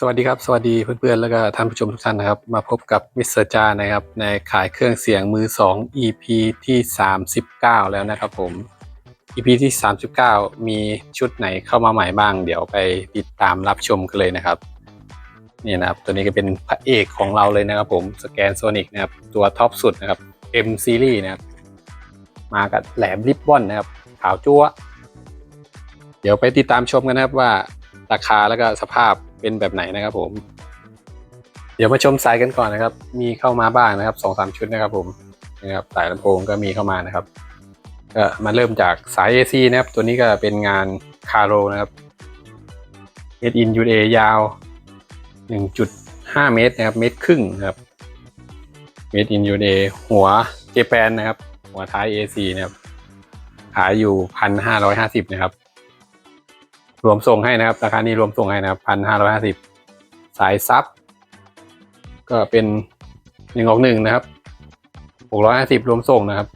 สวัสดีครับ สวัสดีเพื่อนๆ แล้วก็ท่านผู้ชมทุกท่านนะครับ มาพบกับมิสเตอร์จานะครับ ในขายเครื่องเสียงมือ 2 EP ที่ 39 แล้วนะครับผม EP ที่ 39 มีชุดไหนเข้ามาใหม่บ้าง เดี๋ยวไปติดตามรับชมกันเลยนะครับ นี่นะครับ ตัวนี้ก็เป็นพระเอกของเราเลยนะครับผมสแกนโซนิกนะครับ ตัวท็อปสุดนะครับ M Series นะครับ มากับแหลมริบบอนนะครับ ขาวจั๊ว เดี๋ยวไปติดตามชมกันนะครับว่าราคาแล้วก็สภาพ เป็นแบบไหนนะครับผม เดี๋ยวมาชมสายกันก่อนนะครับ มีเข้ามาบ้างนะครับสองสามชุดนะครับผมนะครับสายลำโพงก็มีเข้ามานะครับก็มาเริ่มจากสาย AC นะครับ ตัวนี้ก็เป็นงานคาโรนะครับ Head in UA ยาว 1.5 เมตรนะครับ เมตรครึ่งนะครับ Made in UA หัวเจแปนนะครับ หัวท้าย AC นะครับขายอยู่ 1,550 นะครับ รวมส่งให้นะครับ ราคานี้รวมส่งให้นะครับ1,550สายซับก็เป็นหนึ่งออกหนึ่งนะครับ650รวมส่งนะครับ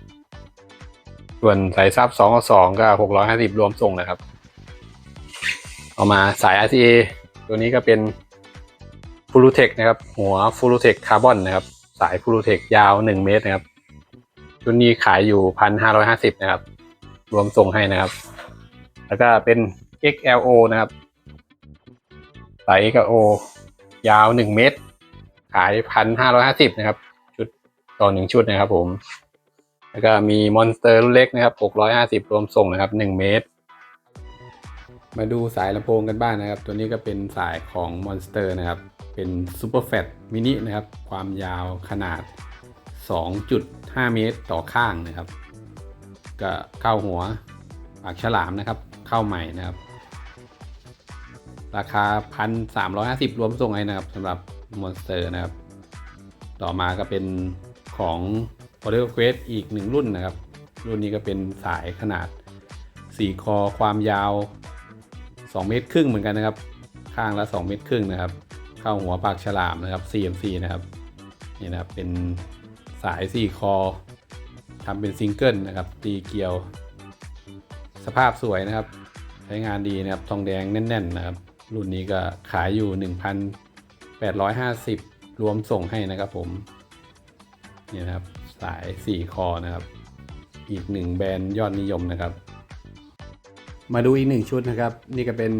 ส่วนสายซับ2ออกสองก็650รวมส่งนะครับ เอามาสาย RCA ตัวนี้ก็เป็น f u l u t e c h นะครับ หัว f u l u t e c h Carbon นะครับ สาย f u l u t e c h ยาว1เมตรนะครับชุดนี้ขายอยู่1,550นะครับ รวมส่งให้นะครับ แล้วก็เป็น XLO นะครับสาย XLO ยาว 1 เมตร ขาย 1,550 นะครับ ชุดต่อหนึ่งชุดนะครับผม แล้วก็มีมอนสเตอร์รุ่นเล็กนะครับ 650 รวมส่งนะครับ 1 เมตร มาดูสายลำโพงกันบ้างนะครับ ตัวนี้ก็เป็นสายของ Monster นะครับ เป็น Super Fat Mini นะครับ ความยาวขนาด 2.5 เมตรต่อข้างนะครับ ก็เข้าหัวปากฉลามนะครับ เข้าใหม่นะครับ ราคา 1,350 รวมส่งให้นะครับสำหรับ Monster นะครับ ต่อมาก็เป็นของ Audio Quest อีกหนึ่งรุ่นนะครับ รุ่นนี้ก็เป็นสายขนาด 4 คอความยาว 2 เมตรครึ่งเหมือนกันนะครับ ข้างละ 2 เมตรครึ่งนะครับ เข้าหัวปากฉลามนะครับ CMC นะครับนี่นะครับเป็นสาย 4 คอทำเป็นซิงเกิลนะครับ ตีเกลียว สภาพสวยนะครับ ใช้งานดีนะครับ ทองแดงแน่น ๆ นะครับ รุ่นนี้ก็ขายอยู่ 1,850 รวมส่งให้นะครับผมนี่นะครับสาย 4 คอนะครับ อีกหนึ่งแบรนด์ยอดนิยมนะครับ มาดูอีกหนึ่งชุดนะครับ นี่ก็เป็น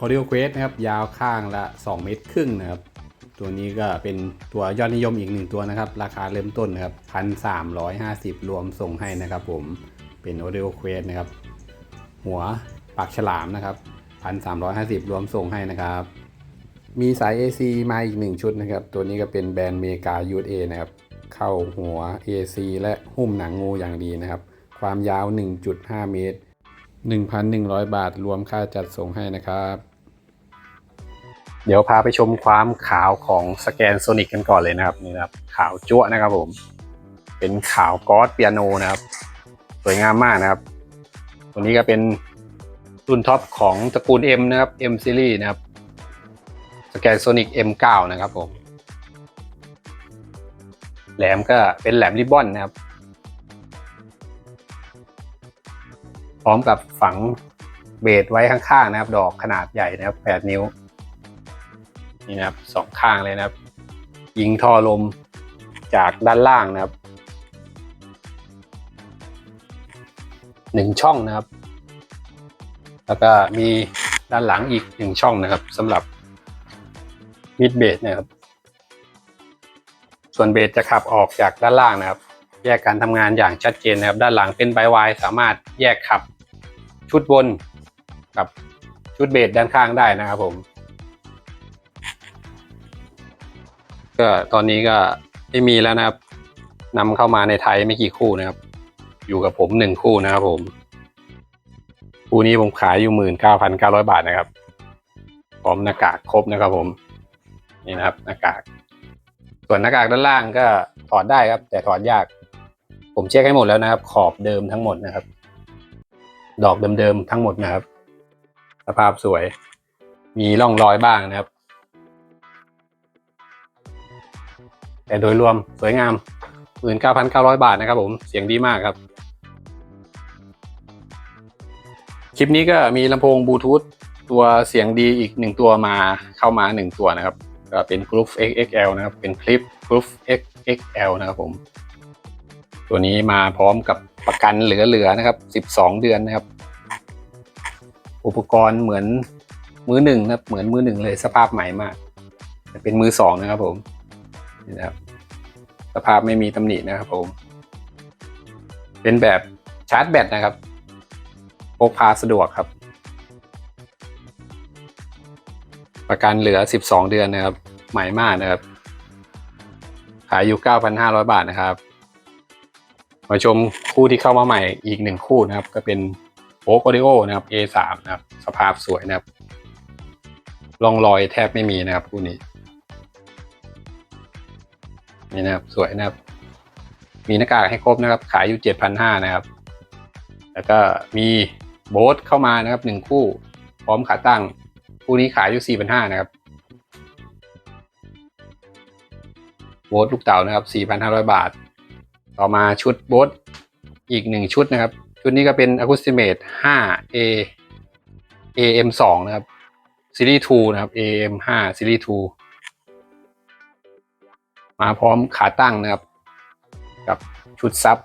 Audio Quest นะครับ ยาวข้างละ 2 เมตรครึ่งนะครับ ตัวนี้ก็เป็นตัวยอดนิยมอีกหนึ่งตัวนะครับ ราคาเริ่มต้นนะครับ 1,350 รวมส่งให้นะครับผมเป็น Audio Quest นะครับ หัวปากฉลามนะครับ 1,350 รวมส่งให้นะครับ มีสาย AC มาอีกหนึ่งชุดนะครับ ตัวนี้ก็เป็นแบรนด์เมกา USA นะครับ เข้าหัว AC และหุ้มหนังงูอย่างดีนะครับ ความยาว 1.5 เมตร 1,100 บาทรวมค่าจัดส่งให้นะครับ เดี๋ยวพาไปชมความขาวของสแกนโซนิกกันก่อนเลยนะครับนี่นะครับ ขาวจั่วนะครับผม เป็นขาวกอสเปียโนนะครับ สวยงามมากนะครับ ตัวนี้ก็เป็น รุ่นท็อปของตระกูล M นะครับ M Series นะครับสแกนโซนิก M9 นะครับผม แหลมก็เป็นแหลมริบบอนนะครับ พร้อมกับฝังเบสไว้ข้างๆนะครับ ดอกขนาดใหญ่นะครับ 8 นิ้ว นี่นะครับสองข้างเลยนะครับ ยิงท่อลมจากด้านล่างนะครับ หนึ่งช่องนะครับ แล้วก็มีด้านหลังอีกหนึ่งช่องนะครับสำหรับมิดเบสนะครับ ส่วนเบสจะขับออกจากด้านล่างนะครับ แยกการทำงานอย่างชัดเจนนะครับ ด้านหลังเป็นไบวายสามารถแยกขับชุดบนกับชุดเบสด้านข้างได้นะครับผม ก็ตอนนี้ก็ไม่มีแล้วนะครับนำเข้ามาในไทยไม่กี่คู่นะครับ อยู่กับผมหนึ่งคู่นะครับผม คู่นี้ผมขายอยู่หมื่นเก้าพันเก้าร้อยบาทนะครับพร้อมหน้ากากครบนะครับผม นี่นะครับหน้ากาก ส่วนหน้ากากด้านล่างก็ถอดได้ครับ แต่ถอดยาก ผมเช็คให้หมดแล้วนะครับ ขอบเดิมทั้งหมดนะครับ ดอกเดิมๆทั้งหมดนะครับ สภาพสวย มีร่องรอยบ้างนะครับ แต่โดยรวมสวยงาม19,900บาทนะครับผมเสียงดีมากครับ คลิปนี้ก็มีลำโพงบลูทูธตัวเสียงดีอีกหนึ่งตัวมาเข้ามาหนึ่งตัวนะครับก็เป็น Groove XXL นะครับ เป็นคลิป Groove XXL นะครับผม ตัวนี้มาพร้อมกับประกันเหลือๆนะครับ 12 เดือนนะครับ อุปกรณ์เหมือนมือหนึ่งนะครับ เหมือนมือหนึ่งเลยสภาพใหม่มากเป็นมือสองนะครับผมนี่นะครับสภาพไม่มีตำหนินะครับผม เป็นแบบชาร์จแบตนะครับ พกพาสะดวกครับ ประกันเหลือ 12 เดือนนะครับใหม่มากนะครับ ขายอยู่ 9,500 บาทนะครับ มาชมคู่ที่เข้ามาใหม่อีกหนึ่งคู่นะครับ ก็เป็นโ o ก Audio นะครับ A3 นะครับ สภาพสวยนะครับร่องรอยแทบไม่มีนะครับคู่นี้นี่นะครับสวยนะครับ มีหน้ากากให้ครบนะครับ ขายอยู่7,500นะครับ แล้วก็มี โบสเข้ามานะครับหนึ่งคู่ พร้อมขาตั้ง คู่นี้ขายอยู่4,500นห้านะครับโบสลูกเต่านะครับ4,500บาท ต่อมาชุดโบสอีกหนึ่งชุดนะครับ ชุดนี้ก็เป็น Acoustimate 5A AM2 นะครับซีรีส์2นะครับ AM5 ซีรีส์2มาพร้อมขาตั้งนะครับ กับชุดซับ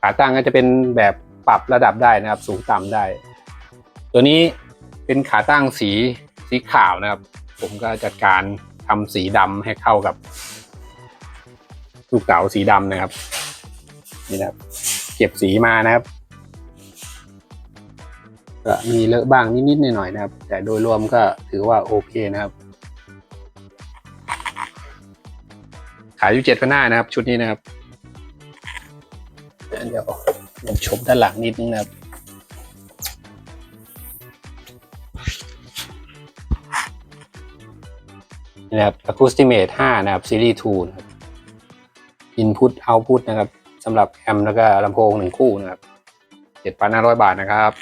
ขาตั้งก็จะเป็นแบบปรับระดับได้นะครับ สูงต่ำได้ ตัวนี้เป็นขาตั้งสีสีขาวนะครับ ผมก็จัดการทำสีดำให้เข้ากับลูกเต๋าสีดำนะครับ นี่นะครับ เก็บสีมานะครับก็มีเลอะบ้างนิดๆหน่อยๆนะครับ แต่โดยรวมก็ถือว่าโอเคนะครับ ขายอยู่เจ็ดพันห้านะครับ ชุดนี้นะครับ เดี๋ยวผมชมด้านหลังนิดนึงนะครับนี่นะครับ Acoustimate 5 นะครับ Series 2 นะครับ Input Output นะครับสำหรับแอมป์แล้วก็ลำโพงหนึ่งคู่นะครับ 7,500 บาทนะครับ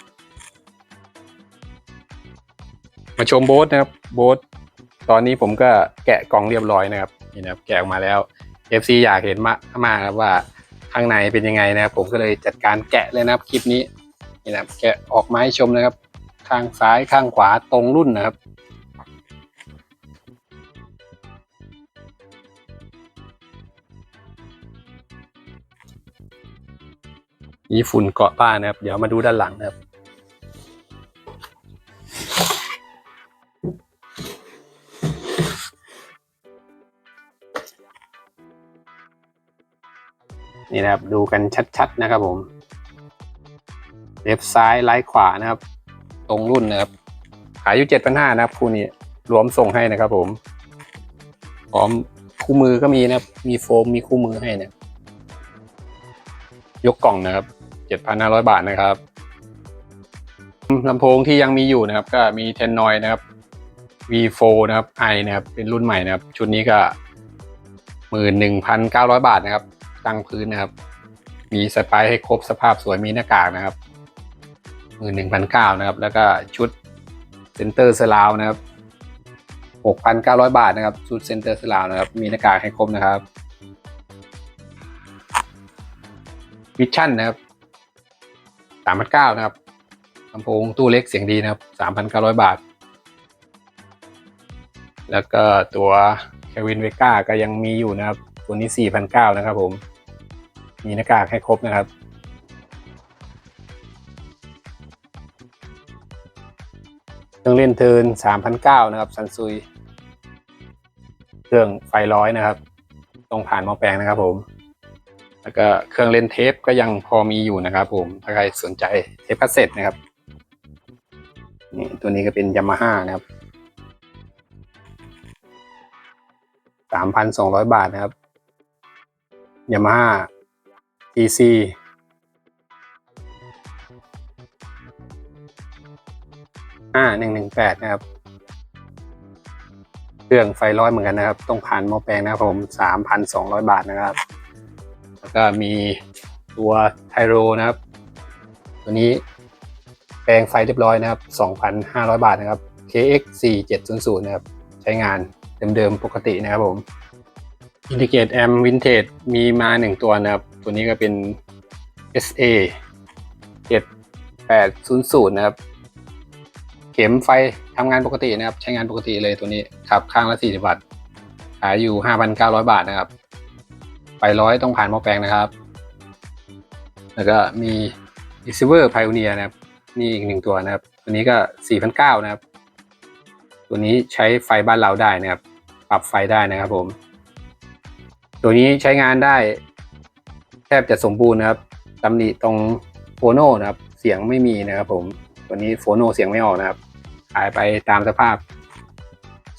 มาชมโบสนะครับ โบสตอนนี้ผมก็แกะกล่องเรียบร้อยนะครับ นี่นะครับ แกะออกมาแล้ว FC อยากเห็นมากมากครับว่า ข้างในเป็นยังไงนะครับ ผมก็เลยจัดการแกะเลยนะครับคลิปนี้นี่นะครับแกะออกมาให้ชมนะครับ ข้างซ้ายข้างขวาตรงรุ่นนะครับมีฝุ่นเกาะป้านะครับ เดี๋ยวมาดูด้านหลังนะครับ นี่นะครับดูกันชัดๆนะครับผมเลฟซ้ายไลท์ขวานะครับ ตรงรุ่นนะครับขายอยู่เจ็ดพันห้านะครับคู่นี้รวมส่งให้นะครับ ผมพร้อมคู่มือก็มีนะครับ มีโฟมมีคู่มือให้เนี่ยยกกล่องนะครับ7,500บาทนะครับลำโพงที่ยังมีอยู่นะครับ ก็มีเทนนอยนะครับ V4 นะครับ i นะครับ เป็นรุ่นใหม่นะครับ ชุดนี้ก็11,900บาทนะครับ ตั้งพื้นนะครับ มีสไปให้ครบสภาพสวยมีหน้ากากนะครับ11,900นะครับ แล้วก็ชุดเซนเตอร์สลาวนะครับ6,900บาทนะครับชุดเซนเตอร์สลาวนะครับ มีหน้ากากให้ครบนะครับวิชั่นนะครับสามพันเก้านะครับลำโพงตู้เล็กเสียงดีนะครับสามพันเก้าร้อยบาท แล้วก็ตัวแควินเวก้าก็ยังมีอยู่นะครับ ตัวนี้สี่พันเก้านะครับผม มีหน้ากากให้ครบนะครับเครื่องเล่นเทินสามพันเก้านะครับซันซุยเครื่องไฟร้อยนะครับต้องผ่านหม้อแปลงนะครับผม แล้วก็เครื่องเล่นเทปก็ยังพอมีอยู่นะครับผม ถ้าใครสนใจเทปคาสเซ็ตนะครับนี่ตัวนี้ก็เป็นยามาฮ่านะครับสามพันสองร้อยบาทนะครับยามาฮ่า TC ห้าหนึ่งหนึ่งแปดนะครับ เครื่องไฟร้อยเหมือนกันนะครับ ต้องผ่านหม้อแปลงนะครับผมสามพันสองร้อยบาทนะครับ แล้วก็มีตัวไทโรนะครับ ตัวนี้แปลงไฟเรียบร้อยนะครับ2,500บาทนะครับ KX 4700นะครับ ใช้งานเดิมๆปกตินะครับผม Indicate Amp Vintage มีมาหนึ่งตัวนะครับ ตัวนี้ก็เป็น SA 800 นะครับ เข็มไฟทำงานปกตินะครับ ใช้งานปกติเลยตัวนี้ขับข้างละ 40บาทขายอยู่ 5,900 บาทนะครับ ไปร้อยต้องผ่านหม้อแปลงนะครับ แล้วก็มี receiver pioneer นะครับ นี่อีกหนึ่งตัวนะครับ ตัวนี้ก็ 4,900 นะครับ ตัวนี้ใช้ไฟบ้านเราได้นะครับ ปรับไฟได้นะครับผม ตัวนี้ใช้งานได้ แทบจะสมบูรณ์นะครับตำหนิตรงโฟโนนะครับ เสียงไม่มีนะครับผมตัวนี้โฟโนเสียงไม่ออกนะครับ ขายไปตามสภาพ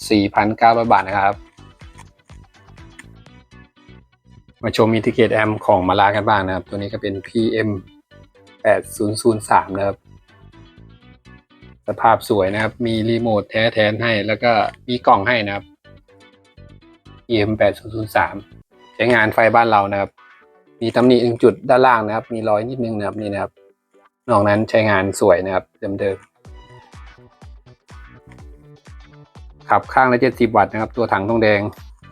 4,900 บาทนะครับ มาชมอินทิเกตแอมของมาลากันบ้างนะครับ ตัวนี้ก็เป็น PM 8003 นะครับ สภาพสวยนะครับ มีรีโมทแท้แทนให้ แล้วก็มีกล่องให้นะครับ PM 8003 ใช้งานไฟบ้านเรานะครับ มีตำหนิหนึ่งจุดด้านล่างนะครับ มีรอยนิดนึงนะครับนี่นะครับ นอกนั้นใช้งานสวยนะครับเดิมๆขับข้างละ70วัตต์นะครับ ตัวถังทองแดง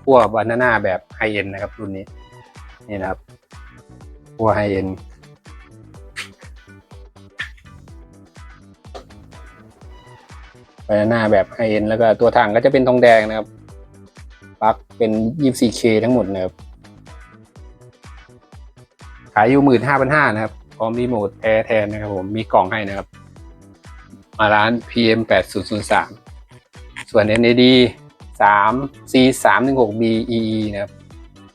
ขั้วบานาน่าแบบไฮเอ็นนะครับ รุ่นนี้นี่นะครับขั้วไฮเอ็นบานาน่าแบบไฮเอ็นแล้วก็ตัวถังก็จะเป็นทองแดงนะครับปลั๊กเป็น 24K ทั้งหมดนะครับ ขายอยู่หมื่นห้าพันห้านะครับ พร้อมรีโมทแท้แทนนะครับผมมีกล่องให้นะครับ มาร้าน PM 8 0 0 3 ส่วน NAD 3 C 3 1 6 B EE นะครับ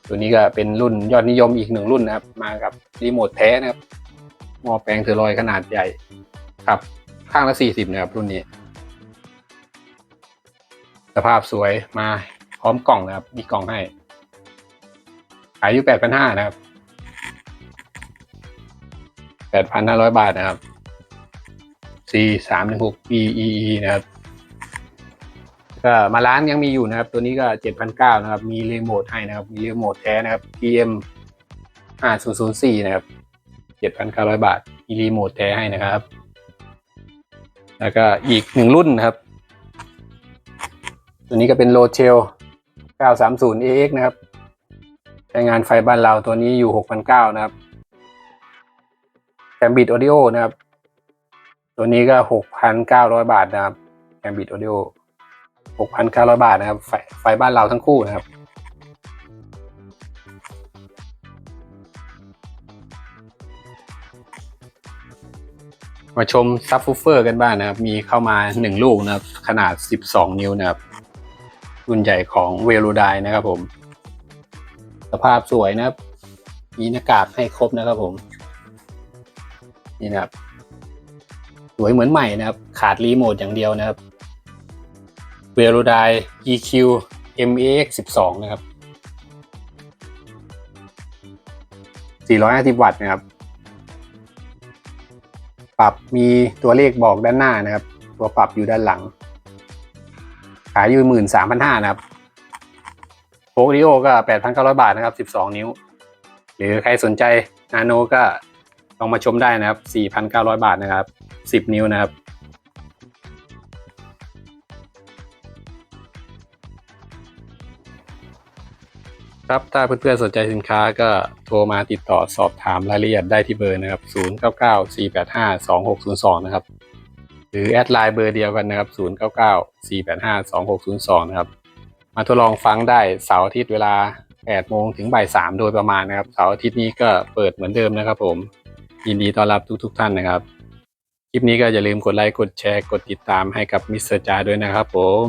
ตัวนี้ก็เป็นรุ่นยอดนิยมอีกหนึ่งรุ่นนะครับ มากับรีโมทแท้นะครับ หม้อแปลงเทอร์ลอยขนาดใหญ่ครับ ข้างละ 40 นะครับ รุ่นนี้ สภาพสวยมาพร้อมกล่องนะครับ มีกล่องให้ ขายอยู่8,500นะครับ แปดพันห้าร้อยบาทนะครับ C สามหนึ่งหก B E E นะครับ ก็มาร้านยังมีอยู่นะครับ ตัวนี้ก็เจ็ดพันเก้านะครับ มีรีโมทให้นะครับ มีรีโมทแท้นะครับ PM ห้าศูนย์ศูนย์สี่นะครับเจ็ดพันเก้าร้อยบาท มีรีโมทแท้ให้นะครับ แล้วก็อีกหนึ่งรุ่นนะครับ ตัวนี้ก็เป็นโลเชล930 AX นะครับใช้งานไฟบ้านเราตัวนี้อยู่6,900นะครับ แคมบิดออดิโอนะครับ ตัวนี้ก็หกพันเก้าร้อยบาทนะครับแคมบิดออดิโอหกพันเก้าร้อยบาทนะครับ ไฟไฟบ้านเราทั้งคู่นะครับมาชมซับฟูเฟอร์กันบ้างนะครับ มีเข้ามาหนึ่งลูกนะครับ ขนาด 12 นิ้วนะครับ รุ่นใหญ่ของเวลูไดนะครับผม สภาพสวยนะครับ มีหน้ากากให้ครบนะครับผม นี่นะครับสวยเหมือนใหม่นะครับ ขาดรีโมทอย่างเดียวนะครับ v e l o d i EQ MAX 12 นะครับ 450 วัตต์นะครับ ปรับมีตัวเลขบอกด้านหน้านะครับ ตัวปรับอยู่ด้านหลัง ขายอยู่13,500นะครับโฟกดิโอก็8,900บาทนะครับ12นิ้ว หรือใครสนใจนาโนก็ ลองมาชมได้นะครับ 4,900 บาทนะครับ 10 นิ้วนะครับครับถ้าเพื่อนๆสนใจสินค้าก็โทรมาติดต่อสอบถามรายละเอียดได้ที่เบอร์นะครับ 0994852602 นะครับ หรือแอดไลน์เบอร์เดียวกันนะครับ 0994852602 นะครับ มาทดลองฟังได้เสาร์อาทิตย์เวลา 8 โมงถึงบ่าย 3 โดยประมาณนะครับ เสาร์อาทิตย์นี้ก็เปิดเหมือนเดิมนะครับผม ยินดีต้อนรับทุกๆทท่านนะครับ คลิปนี้ก็อย่าลืมกดไลค์ กดแชร์ กดติดตามให้กับมิสเตอร์จาด้วยนะครับผม